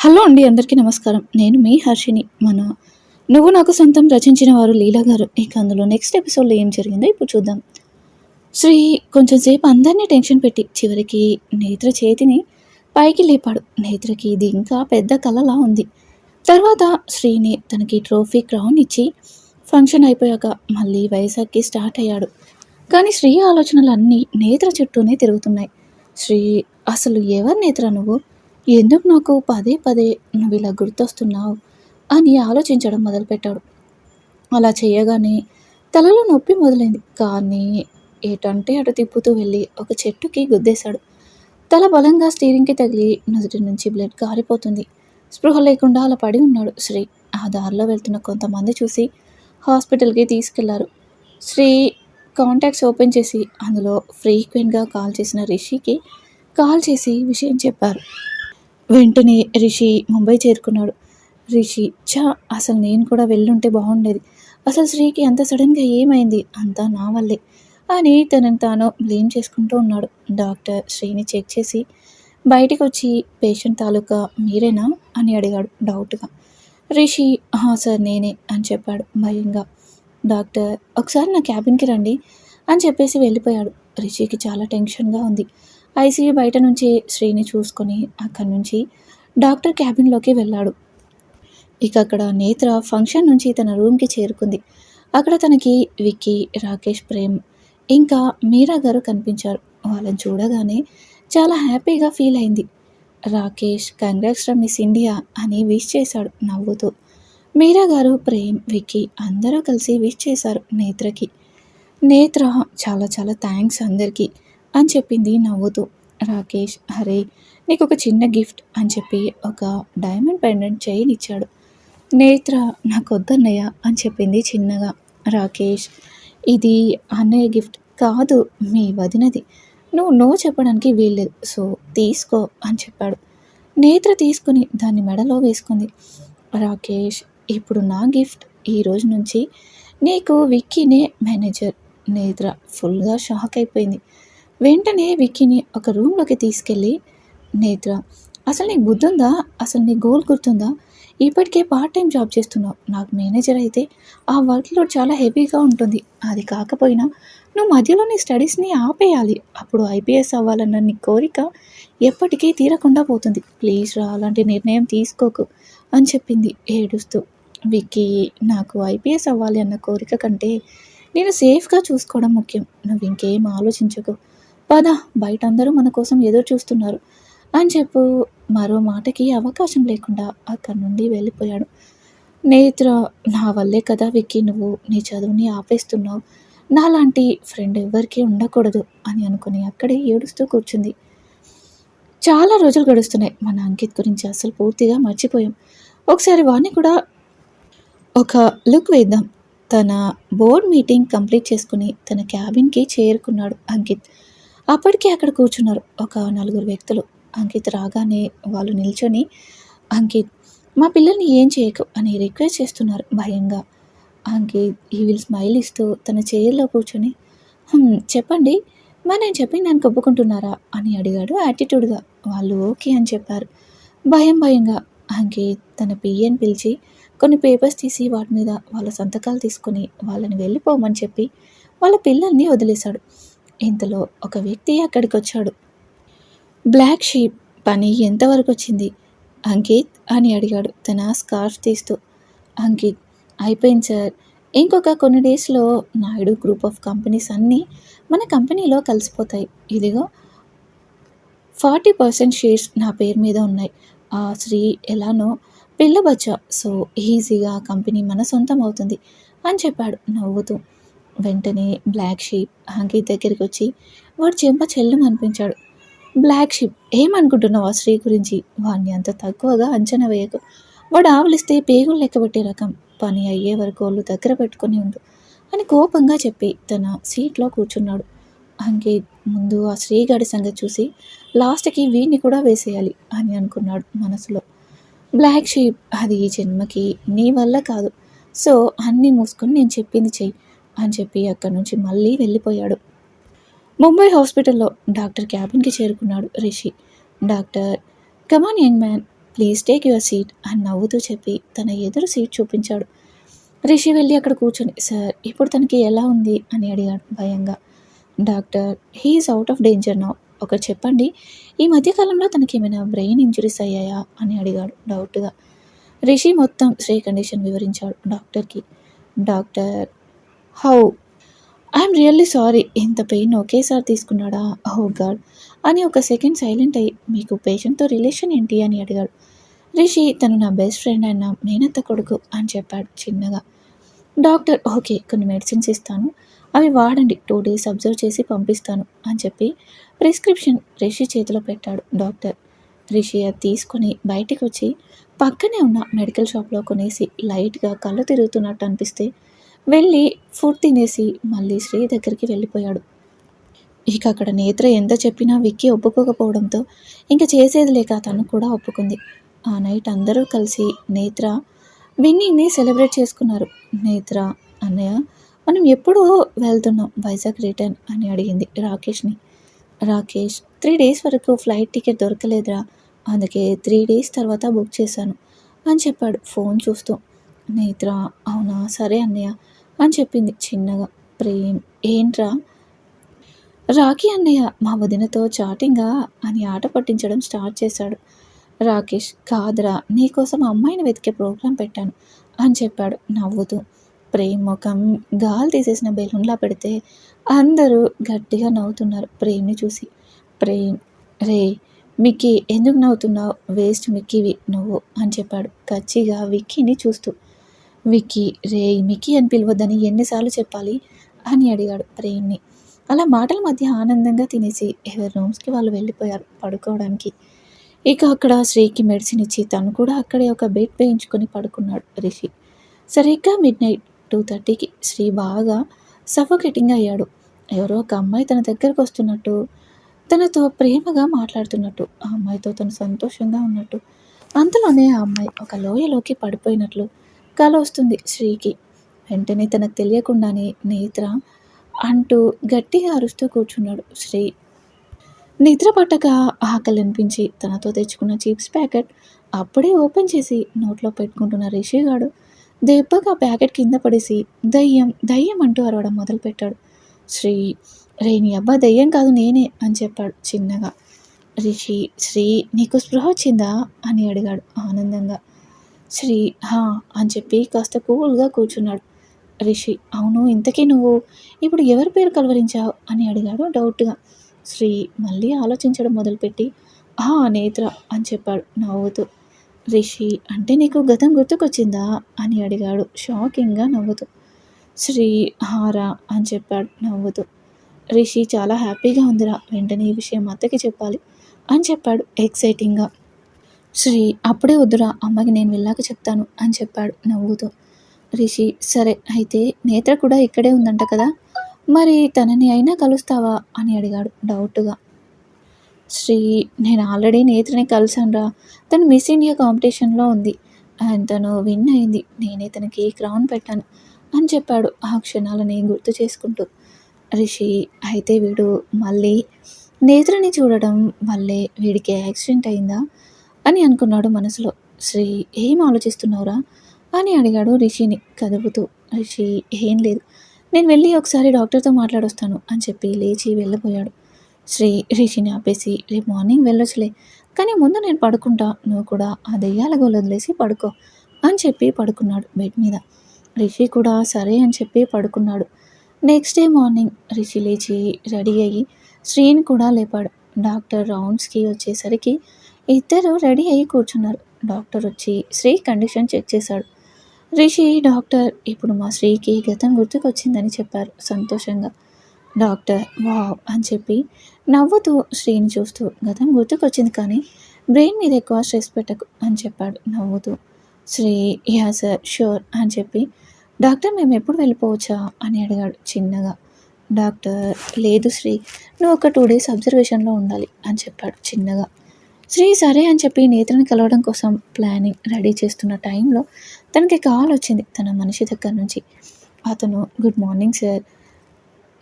Hello అండి అందరికీ నమస్కారం. నేను మీ హర్షిని మన నువ్వు నాకు సొంతం రచించిన వారు లీలా గారు. ఇక అందులో నెక్స్ట్ ఎపిసోడ్లో ఏం జరిగిందో ఇప్పుడు చూద్దాం. శ్రీ కొంచెం సేపు అందరినీ టెన్షన్ పెట్టి చివరికి నేత్ర చేతిని పైకి లేపాడు. నేత్రకి ఇది ఇంకా పెద్ద కలలా ఉంది. తర్వాత శ్రీని తనకి ట్రోఫీ క్రౌన్ ఇచ్చి ఫంక్షన్ అయిపోయాక మళ్ళీ వైజాగ్కి స్టార్ట్ అయ్యాడు. కానీ శ్రీ ఆలోచనలు అన్నీ నేత్ర చుట్టూనే తిరుగుతున్నాయి. శ్రీ అసలు ఎవరు నేత్ర నువ్వు? ఎందుకు నాకు పదే పదే నువ్వు ఇలా గుర్తొస్తున్నావు అని ఆలోచించడం మొదలుపెట్టాడు. అలా చేయగానే తలలో నొప్పి మొదలైంది. కానీ ఏటంటే అటు తిప్పుతూ వెళ్ళి ఒక చెట్టుకి గుద్దేశాడు. తల బలంగా స్టీరింగ్కి తగిలి నుదుటి నుంచి బ్లడ్ కారిపోతుంది. స్పృహ లేకుండా అలా పడి ఉన్నాడు శ్రీ. ఆ దారిలో వెళ్తున్న కొంతమంది చూసి హాస్పిటల్కి తీసుకెళ్ళారు. శ్రీ కాంటాక్ట్స్ ఓపెన్ చేసి అందులో ఫ్రీక్వెంట్గా కాల్ చేసిన రిషికి కాల్ చేసి విషయం చెప్పారు. వెంటనే రిషి ముంబై చేరుకున్నాడు. రిషి చా అసలు నేను కూడా వెళ్ళుంటే బాగుండేది. అసలు శ్రీకి అంత సడన్గా ఏమైంది? అంతా నా వల్లే. అని తనని తాను బ్లేమ్ చేసుకుంటూ ఉన్నాడు. డాక్టర్ శ్రీని చెక్ చేసి బయటికి వచ్చి పేషెంట్ తాలూకా మీరేనా? అని అడిగాడు డౌట్గా. రిషి హా సార్ నేనే అని చెప్పాడు భయంగా. డాక్టర్ ఒకసారి నా క్యాబిన్కి రండి అని చెప్పేసి వెళ్ళిపోయాడు. రిషికి చాలా టెన్షన్గా ఉంది. ఐసీయూ బయట నుంచి శ్రీని చూసుకొని అక్కడి నుంచి డాక్టర్ క్యాబిన్లోకి వెళ్ళాడు. ఇక అక్కడ నేత్ర ఫంక్షన్ నుంచి తన రూమ్కి చేరుకుంది. అక్కడ తనకి విక్కీ రాకేష్ ప్రేమ్ ఇంకా మీరా గారు కనిపించారు. వాళ్ళని చూడగానే చాలా హ్యాపీగా ఫీల్ అయింది. Rakesh congrats from Miss India అని విష్ చేశాడు నవ్వుతూ. మీరా గారు ప్రేమ్ విక్కీ అందరూ కలిసి విష్ చేశారు నేత్రకి. నేత్ర చాలా చాలా థ్యాంక్స్ అందరికీ. అని చెప్పింది నవ్వుతూ. రాకేష్ హరే నీకు ఒక చిన్న గిఫ్ట్ అని చెప్పి ఒక డైమండ్ పెండెంట్ చైన్ ఇచ్చాడు నేత్ర నాకు వద్దన్నయ్య అని చెప్పింది చిన్నగా. రాకేష్ ఇది అన్నయ్య గిఫ్ట్ కాదు మీ వదినది. నువ్వు నో చెప్పడానికి వీల్లేదు సో తీసుకో అని చెప్పాడు. నేత్ర తీసుకుని దాన్ని మెడలో వేసుకుంది. రాకేష్ ఇప్పుడు నా గిఫ్ట్ ఈ రోజు నుంచి నీకు విక్కీనే మేనేజర్. నేత్ర ఫుల్గా షాక్ అయిపోయింది. వెంటనే విక్కీని ఒక రూమ్లోకి తీసుకెళ్ళి నేత్ర అసలు నీకు బుద్ధుందా? అసలు నీ గోల్ గుర్తుందా? ఇప్పటికే పార్ట్ టైం జాబ్ చేస్తున్నావు. నాకు మేనేజర్ అయితే ఆ వర్క్ లోడ్ చాలా హెవీగా ఉంటుంది. అది కాకపోయినా నువ్వు మధ్యలో నీ స్టడీస్ని ఆపేయాలి. అప్పుడు ఐపీఎస్ అవ్వాలన్న నీ కోరిక ఎప్పటికీ తీరకుండా పోతుంది. ప్లీజ్ రా అలాంటి నిర్ణయం తీసుకోకు అని చెప్పింది ఏడుస్తూ. విక్కీ నాకు ఐపీఎస్ అవ్వాలి అన్న కోరిక కంటే నేను సేఫ్గా చూసుకోవడం ముఖ్యం. నువ్వు ఇంకేం ఆలోచించకు. పద బయట అందరూ మన కోసం ఎదురు చూస్తున్నారు. అని చెప్పు మరో మాటకి అవకాశం లేకుండా అక్కడి నుండి వెళ్ళిపోయాడు. నేత్ర నా వల్లే కదా విక్కీ నువ్వు నీ చదువుని ఆపేస్తున్నావు. నాలాంటి ఫ్రెండ్ ఎవ్వరికీ ఉండకూడదు అని అనుకుని అక్కడే ఏడుస్తూ కూర్చుంది. చాలా రోజులు గడుస్తున్నాయి. మన అంకిత్ గురించి అసలు పూర్తిగా మర్చిపోయాం. ఒకసారి వాడిని కూడా ఒక లుక్ వేద్దాం. తన బోర్డ్ మీటింగ్ కంప్లీట్ చేసుకుని తన క్యాబిన్కి చేరుకున్నాడు అంకిత్. అప్పటికే అక్కడ కూర్చున్నారు. ఒక నలుగురు వ్యక్తులు. అంకిత్ రాగానే వాళ్ళు నిల్చొని అంకిత్ మా పిల్లల్ని ఏం చేయకు అని రిక్వెస్ట్ చేస్తున్నారు భయంగా. అంకిత్ ఈ విల్ స్మైల్ ఇస్తూ తన చైర్లో కూర్చొని చెప్పండి. మరి నేను చెప్పి నన్ను ఒప్పుకుంటున్నారా అని అడిగాడు యాటిట్యూడ్గా వాళ్ళు ఓకే అని చెప్పారు. భయం భయంగా అంకిత్ తన పియ్యని పిలిచి కొన్ని పేపర్స్ తీసి వాటి మీద వాళ్ళ సంతకాలు తీసుకొని వాళ్ళని వెళ్ళిపోమని చెప్పి వాళ్ళ పిల్లల్ని వదిలేశాడు. ఇంతలో ఒక వ్యక్తి అక్కడికి వచ్చాడు బ్లాక్ షీప్ పని ఎంతవరకు వచ్చింది అంకిత్ అని అడిగాడు. తన స్కార్ఫ్ తీస్తూ. అంకిత్ అయిపోయింది సార్. ఇంకొక కొన్ని డేస్లో నాయుడు గ్రూప్ ఆఫ్ కంపెనీస్ అన్నీ మన కంపెనీలో కలిసిపోతాయి. ఇదిగో ఫార్టీ పర్సెంట్ షేర్స్ నా పేరు మీద ఉన్నాయి. ఆ శ్రీ ఎలానో పిల్లబచ్చ. సో ఈజీగా కంపెనీ మన సొంతం అవుతుంది అని చెప్పాడు. నవ్వుతూ. వెంటనే బ్లాక్ షీప్ అంకిత్ దగ్గరికి వచ్చి వాడు చెంప చెల్లం అనిపించాడు. బ్లాక్ షీప్ ఏమనుకుంటున్నావు ఆ స్త్రీ గురించి? వాడిని అంత తక్కువగా అంచనా వేయకు. వాడు ఆవలిస్తే పేగులు లెక్కబెట్టే రకం. పని అయ్యే వరకు వాళ్ళు దగ్గర పెట్టుకొని ఉండు అని కోపంగా చెప్పి తన సీట్లో కూర్చున్నాడు. అంకిత్ ముందు ఆ శ్రీగాడి సంగతి చూసి లాస్ట్కి వీడిని కూడా వేసేయాలి అని అనుకున్నాడు మనసులో. బ్లాక్ షీప్ అది ఈ జన్మకి నీ వల్ల కాదు. సో అన్నీ మూసుకొని నేను చెప్పింది చెయ్యి. అని చెప్పి అక్కడి నుంచి మళ్ళీ వెళ్ళిపోయాడు. ముంబై హాస్పిటల్లో డాక్టర్ క్యాబిన్కి చేరుకున్నాడు Rishi. Doctor come on young man please take your seat అని నవ్వుతూ చెప్పి తన ఎదురు సీట్ చూపించాడు. రిషి వెళ్ళి అక్కడ కూర్చొని సార్ ఇప్పుడు తనకి ఎలా ఉంది? అని అడిగాడు భయంగా. Doctor he is out of danger నా ఒకటి చెప్పండి ఈ మధ్యకాలంలో తనకి ఏమైనా బ్రెయిన్ ఇంజురీస్ అయ్యాయా? అని అడిగాడు డౌట్గా రిషి మొత్తం శ్రీ కండిషన్ వివరించాడు డాక్టర్కి. Doctor how? I'm really sorry. ఇంత పెయిన్ ఒకేసారి తీసుకున్నాడా? హో గాడ్. అని ఒక సెకండ్ సైలెంట్ అయ్యి మీకు పేషెంట్తో రిలేషన్ ఏంటి? అని అడిగాడు. రిషి తను నా బెస్ట్ ఫ్రెండ్ అయిన మేనత్త కొడుకు అని చెప్పాడు చిన్నగా. డాక్టర్ ఓకే కొన్ని మెడిసిన్స్ ఇస్తాను. అవి వాడండి. టూ డేస్ అబ్జర్వ్ చేసి పంపిస్తాను అని చెప్పి ప్రిస్క్రిప్షన్ రిషి చేతిలో పెట్టాడు డాక్టర్. రిషి అది తీసుకొని బయటికి వచ్చి పక్కనే ఉన్న మెడికల్ షాప్లో కొనేసి లైట్గా కళ్ళు తిరుగుతున్నట్టు అనిపిస్తే వెళ్ళి ఫుడ్ తినేసి మళ్ళీ శ్రీ దగ్గరికి వెళ్ళిపోయాడు. ఇక అక్కడ నేత్ర ఎంత చెప్పినా విక్కీ ఒప్పుకోకపోవడంతో ఇంకా చేసేది లేక తను కూడా ఒప్పుకుంది. ఆ నైట్ అందరూ కలిసి నేత్ర విన్నీని సెలబ్రేట్ చేసుకున్నారు. నేత్ర అన్నయ్య మనం ఎప్పుడూ వెళ్తున్నాం వైజాగ్ రిటర్న్ అని అడిగింది రాకేష్ని. రాకేష్ త్రీ డేస్ వరకు ఫ్లైట్ టికెట్ దొరకలేదురా అందుకే త్రీ డేస్ తర్వాత బుక్ చేశాను అని చెప్పాడు ఫోన్ చూస్తూ. నేత్ర అవునా? సరే అన్నయ్య అని చెప్పింది చిన్నగా. ప్రేమ్ ఏంట్రా? రాఖీ అన్నయ్య మా వదినతో చాటింగా అని ఆట పట్టించడం స్టార్ట్ చేశాడు. రాకేష్ కాదురా నీకోసం అమ్మాయిని వెతికే ప్రోగ్రాం పెట్టాను అని చెప్పాడు నవ్వుతూ. ప్రేమ్ ముఖం గాలి తీసేసిన బెలూన్లా పెడితే అందరూ గట్టిగా నవ్వుతున్నారు ప్రేమ్ని చూసి. ప్రేమ్ రే మిక్కీ ఎందుకు నవ్వుతున్నావు? వేస్ట్ మిక్కీవి నువ్వు అని చెప్పాడు కచ్చిగా విక్కీని చూస్తూ. విక్కీ రే మిక్కీ అని పిలవద్దని ఎన్నిసార్లు చెప్పాలి అని అడిగాడు ప్రేమ్ని. అలా మాటల మధ్య ఆనందంగా తినేసి ఎవరి రూమ్స్కి వాళ్ళు వెళ్ళిపోయారు పడుకోవడానికి. ఇక అక్కడ శ్రీకి మెడిసిన్ ఇచ్చి తను కూడా అక్కడే ఒక బెడ్ వేయించుకొని పడుకున్నాడు రిషి. సరిగ్గా మిడ్ నైట్ టూ థర్టీకి శ్రీ బాగా సఫోకేటింగ్ అయ్యాడు. ఎవరో ఒక అమ్మాయి తన దగ్గరకు వస్తున్నట్టు తనతో ప్రేమగా మాట్లాడుతున్నట్టు ఆ అమ్మాయితో తను సంతోషంగా ఉన్నట్టు. అంతలోనే ఆ అమ్మాయి ఒక లోయలోకి పడిపోయినట్లు కల వస్తుంది శ్రీకి. వెంటనే తనకు తెలియకుండానే నేత్ర అంటూ గట్టిగా అరుస్తూ కూర్చున్నాడు శ్రీ. నిద్ర పట్టక ఆకలి అనిపించి తనతో తెచ్చుకున్న చిప్స్ ప్యాకెట్ అప్పుడే ఓపెన్ చేసి నోట్లో పెట్టుకుంటున్న రిషిగాడు దెబ్బగా ప్యాకెట్ కింద పడేసి దయ్యం దయ్యం అంటూ అరవడం మొదలుపెట్టాడు. శ్రీ రే నీ అబ్బా దయ్యం కాదు నేనే అని చెప్పాడు చిన్నగా. రిషి శ్రీ నీకు స్పృహ వచ్చిందా అని అడిగాడు ఆనందంగా. శ్రీ హా అని చెప్పి కాస్త కూల్గా కూర్చున్నాడు. రిషి అవును ఇంతకీ నువ్వు ఇప్పుడు ఎవరి పేరు కలవరించావు? అని అడిగాడు డౌట్గా. శ్రీ మళ్ళీ ఆలోచించడం మొదలుపెట్టి ఆ నేత్ర అని చెప్పాడు నవ్వుతూ. రిషి అంటే నీకు గతం గుర్తుకొచ్చిందా? అని అడిగాడు షాకింగ్గా నవ్వుతూ. శ్రీ హారా అని చెప్పాడు నవ్వుతూ. రిషి చాలా హ్యాపీగా ఉందిరా వెంటనే ఈ విషయం అత్తకి చెప్పాలి అని చెప్పాడు ఎక్సైటింగ్గా. శ్రీ అప్పుడే వద్దురా అమ్మకి నేను వెళ్ళాక చెప్తాను అని చెప్పాడు నవ్వుతూ. రిషి సరే అయితే నేత్ర కూడా ఇక్కడే ఉందంట కదా మరి తనని అయినా కలుస్తావా అని అడిగాడు డౌట్గా. శ్రీ నేను ఆల్రెడీ నేత్రని కలిసానురా తను మిస్ ఇండియా కాంపిటీషన్లో ఉంది అండ్ తను విన్ అయింది నేనే తనకి క్రౌన్ పెట్టాను అని చెప్పాడు ఆ క్షణాలని గుర్తు చేసుకుంటూ. రిషి అయితే వీడు మళ్ళీ నేత్రని చూడడం వల్లే వీడికి యాక్సిడెంట్ అయిందా? అని అనుకున్నాడు మనసులో. శ్రీ ఏం ఆలోచిస్తున్నావురా? అని అడిగాడు రిషిని కదుపుతూ. రిషి ఏం లేదు. నేను వెళ్ళి ఒకసారి డాక్టర్తో మాట్లాడొస్తాను అని చెప్పి లేచి వెళ్ళిపోయాడు. శ్రీ రిషిని ఆపేసి రేపు మార్నింగ్ వెళ్ళొచ్చులే. కానీ ముందు నేను పడుకుంటా. నువ్వు కూడా ఆ దెయ్యాల గోలు వదిలేసి పడుకో అని చెప్పి పడుకున్నాడు బెడ్ మీద. రిషి కూడా సరే అని చెప్పి పడుకున్నాడు. నెక్స్ట్ డే మార్నింగ్ రిషి లేచి రెడీ అయ్యి శ్రీని కూడా లేపాడు. డాక్టర్ రౌండ్స్కి వచ్చేసరికి ఇద్దరు రెడీ అయ్యి కూర్చున్నారు. డాక్టర్ వచ్చి శ్రీ కండిషన్ చెక్ చేశాడు. రిషి డాక్టర్ ఇప్పుడు మా శ్రీకి గతం గుర్తుకొచ్చిందని చెప్పారు సంతోషంగా. డాక్టర్ వావ్ అని చెప్పి నవ్వుతూ శ్రీని చూస్తూ గతం గుర్తుకొచ్చింది కానీ బ్రెయిన్ మీద ఎక్కువ స్ట్రెస్ పెట్టకు అని చెప్పాడు నవ్వుతూ. శ్రీ యా సార్ షూర్ అని చెప్పి డాక్టర్ మేము ఎప్పుడు వెళ్ళిపోవచ్చా అని అడిగాడు చిన్నగా. డాక్టర్ లేదు శ్రీ నువ్వు ఒక టూ డేస్ అబ్జర్వేషన్లో ఉండాలి అని చెప్పాడు చిన్నగా. శ్రీ సరే అని చెప్పి నేత్రని కలవడం కోసం ప్లానింగ్ రెడీ చేస్తున్న టైంలో తనకి కాల్ వచ్చింది తన మనిషి దగ్గర నుంచి. అతను గుడ్ మార్నింగ్ సార్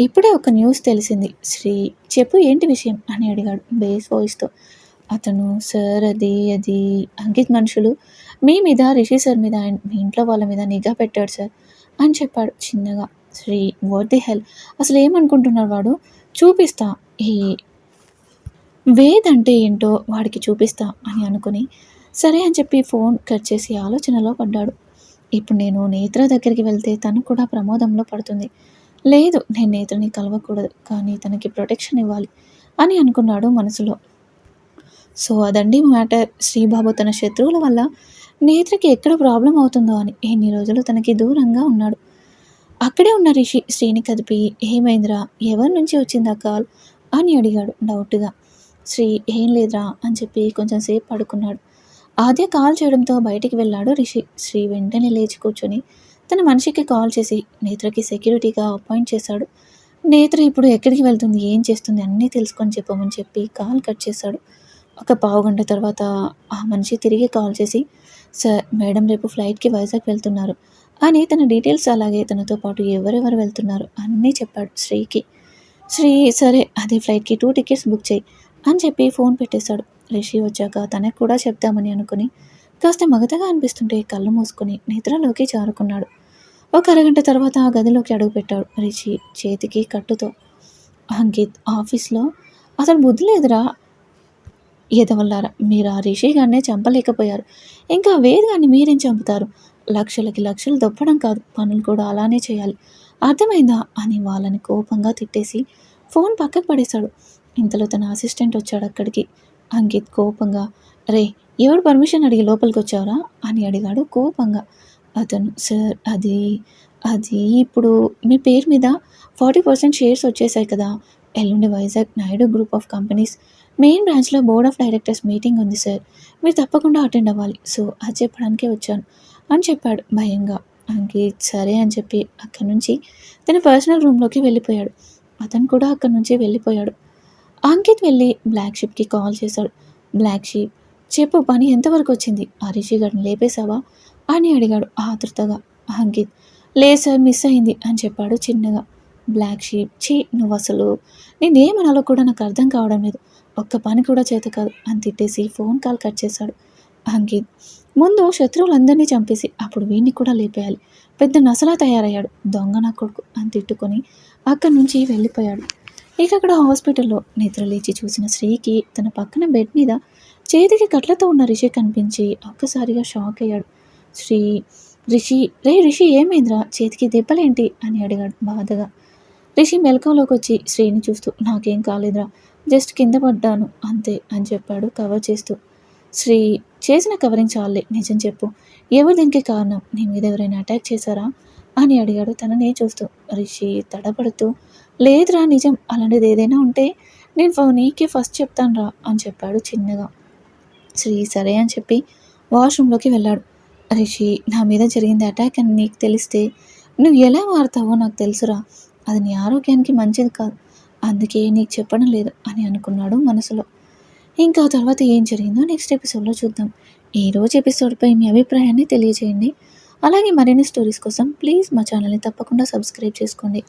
ఇప్పుడే ఒక న్యూస్ తెలిసింది. శ్రీ చెప్పు ఏంటి విషయం? అని అడిగాడు బేస్ వాయిస్తో అతను సార్ అది అది అంకిత్ మనుషులు. మీ మీద రిషి సార్ మీద అండ్ మీ ఇంట్లో వాళ్ళ మీద నిఘా పెట్టాడు సార్ అని చెప్పాడు చిన్నగా. శ్రీ వాట్ ది హెల్ అసలు ఏమనుకుంటున్నాడు వాడు? చూపిస్తా. ఈ వేద్ అంటే ఏంటో వాడికి చూపిస్తా అని అనుకుని సరే అని చెప్పి ఫోన్ కట్ చేసి ఆలోచనలో పడ్డాడు. ఇప్పుడు నేను నేత్ర దగ్గరికి వెళ్తే తను కూడా ప్రమాదంలో పడుతుంది. లేదు నేను నేత్రని కలవకూడదు కానీ తనకి ప్రొటెక్షన్ ఇవ్వాలి అని అనుకున్నాడు మనసులో. సో అదండి మ్యాటర్. శ్రీబాబు తన శత్రువుల వల్ల నేత్రకి ఎక్కడ ప్రాబ్లం అవుతుందో అని ఎన్ని రోజులు తనకి దూరంగా ఉన్నాడు. అక్కడే ఉన్న రిషి శ్రీని కదిపి ఏమైందిరా? ఎవరి నుంచి వచ్చిందా కాల్? అని అడిగాడు డౌట్గా. శ్రీ ఏం లేదురా అని చెప్పి కొంచెం సేపు పడుకున్నాడు. ఆద్య కాల్ చేయడంతో బయటికి వెళ్ళాడు రిషి. శ్రీ వెంటనే లేచి కూర్చొని తన మనిషికి కాల్ చేసి నేత్రకి సెక్యూరిటీగా అపాయింట్ చేశాడు. నేత్ర ఇప్పుడు ఎక్కడికి వెళ్తుంది? ఏం చేస్తుంది? అన్నీ తెలుసుకొని చెప్పమని చెప్పి కాల్ కట్ చేశాడు. ఒక పావు గంట తర్వాత ఆ మనిషి తిరిగి కాల్ చేసి సార్ మేడం రేపు ఫ్లైట్కి వైజాగ్ వెళ్తున్నారు అని తన డీటెయిల్స్ అలాగే తనతో పాటు ఎవరెవరు వెళ్తున్నారు అన్నీ చెప్పాడు శ్రీకి. శ్రీ సరే అదే ఫ్లైట్కి టూ టికెట్స్ బుక్ చేయి. అని చెప్పి ఫోన్ పెట్టేశాడు. రిషి వచ్చాక తనకు కూడా చెప్తామని అనుకుని కాస్త మగతగా అనిపిస్తుంటే కళ్ళు మూసుకుని నిద్రలోకి జారుకున్నాడు. ఒక అరగంట తర్వాత ఆ గదిలోకి అడుగుపెట్టాడు రిషి చేతికి కట్టుతో. అంకిత్ ఆఫీస్లో అసలు బుద్ధి లేదురా ఎదవల్లారా. మీరు ఆ రిషి గారినే చంపలేకపోయారు. ఇంకా వేద్ గారిని మీరేం చంపుతారు? లక్షలకి లక్షలు దొప్పడం కాదు. పనులు కూడా అలానే చేయాలి. అర్థమైందా అని వాళ్ళని కోపంగా తిట్టేసి ఫోన్ పక్కకు పడేశాడు. ఇంతలో తన అసిస్టెంట్ వచ్చాడు అక్కడికి. అంకిత్ కోపంగా రే ఎవడు పర్మిషన్ అడిగి లోపలికి వచ్చావరా? అని అడిగాడు కోపంగా. అతను సార్ అది అది ఇప్పుడు మీ పేరు మీద ఫార్టీ పర్సెంట్ షేర్స్ వచ్చేసాయి కదా. ఎల్లుండి Vizag Naidu group of companies main బ్రాంచ్లో బోర్డ్ ఆఫ్ డైరెక్టర్స్ మీటింగ్ ఉంది సార్. మీరు తప్పకుండా అటెండ్ అవ్వాలి. సో అది చెప్పడానికే వచ్చాను అని చెప్పాడు భయంగా. అంకిత్ సరే అని చెప్పి అక్కడి నుంచి తన పర్సనల్ రూమ్లోకి వెళ్ళిపోయాడు. అతను కూడా అక్కడి నుంచి వెళ్ళిపోయాడు. అంకిత్ వెళ్ళి బ్లాక్ షిప్కి కాల్ చేశాడు. బ్లాక్ షీప్ చెప్పు పని ఎంతవరకు వచ్చింది? ఆ రిషి గారిని లేపేశావా? అని అడిగాడు ఆతృతగా అంకిత్ లేదు సార్ మిస్ అయింది అని చెప్పాడు చిన్నగా. బ్లాక్ షీప్ చీ నువ్వు అసలు నేనేమనాలో కూడా నాకు అర్థం కావడం లేదు. ఒక్క పని కూడా చేత కాదు అని తిట్టేసి ఫోన్ కాల్ కట్ చేశాడు అంకిత్. ముందు శత్రువులందరినీ చంపేసి అప్పుడు వీడిని కూడా లేపేయాలి. పెద్ద నసలా తయారయ్యాడు దొంగ నా కొడుకు అని తిట్టుకొని అక్కడి నుంచి వెళ్ళిపోయాడు. ఇక అక్కడ హాస్పిటల్లో నిద్ర లేచి చూసిన శ్రీకి తన పక్కన బెడ్ మీద చేతికి కట్లతో ఉన్న రిషి కనిపించి ఒక్కసారిగా షాక్ అయ్యాడు. శ్రీ రిషి రే రిషి ఏమైందిరా? చేతికి దెబ్బలేంటి? అని అడిగాడు బాధగా. రిషి మెలకంలోకి వచ్చి శ్రీని చూస్తూ నాకేం కాలేదురా జస్ట్ కింద పడ్డాను అంతే అని చెప్పాడు కవర్ చేస్తూ. శ్రీ చేసిన కవరింగ్ చాలే నిజం చెప్పు. ఎవరు దీనికి కారణం? నీ మీద ఎవరైనా అటాక్ చేశారా? అని అడిగాడు తననే చూస్తూ. రిషి తడబడుతూ లేదురా నిజం. అలాంటిది ఏదైనా ఉంటే నేను నీకే ఫస్ట్ చెప్తాను రా అని చెప్పాడు చిన్నగా. శ్రీ సరే అని చెప్పి వాష్రూమ్లోకి వెళ్ళాడు. రిషి నా మీద జరిగింది అటాక్ అని నీకు తెలిస్తే నువ్వు ఎలా మారుతావో నాకు తెలుసురా. అది నీ ఆరోగ్యానికి మంచిది కాదు. అందుకే నీకు చెప్పడం లేదు అని అనుకున్నాడు మనసులో. ఇంకా తర్వాత ఏం జరిగిందో నెక్స్ట్ ఎపిసోడ్లో చూద్దాం. ఈరోజు ఎపిసోడ్పై మీ అభిప్రాయాన్ని తెలియజేయండి. అలాగే మరిన్ని స్టోరీస్ కోసం ప్లీజ్ మా ఛానల్ని తప్పకుండా సబ్స్క్రైబ్ చేసుకోండి.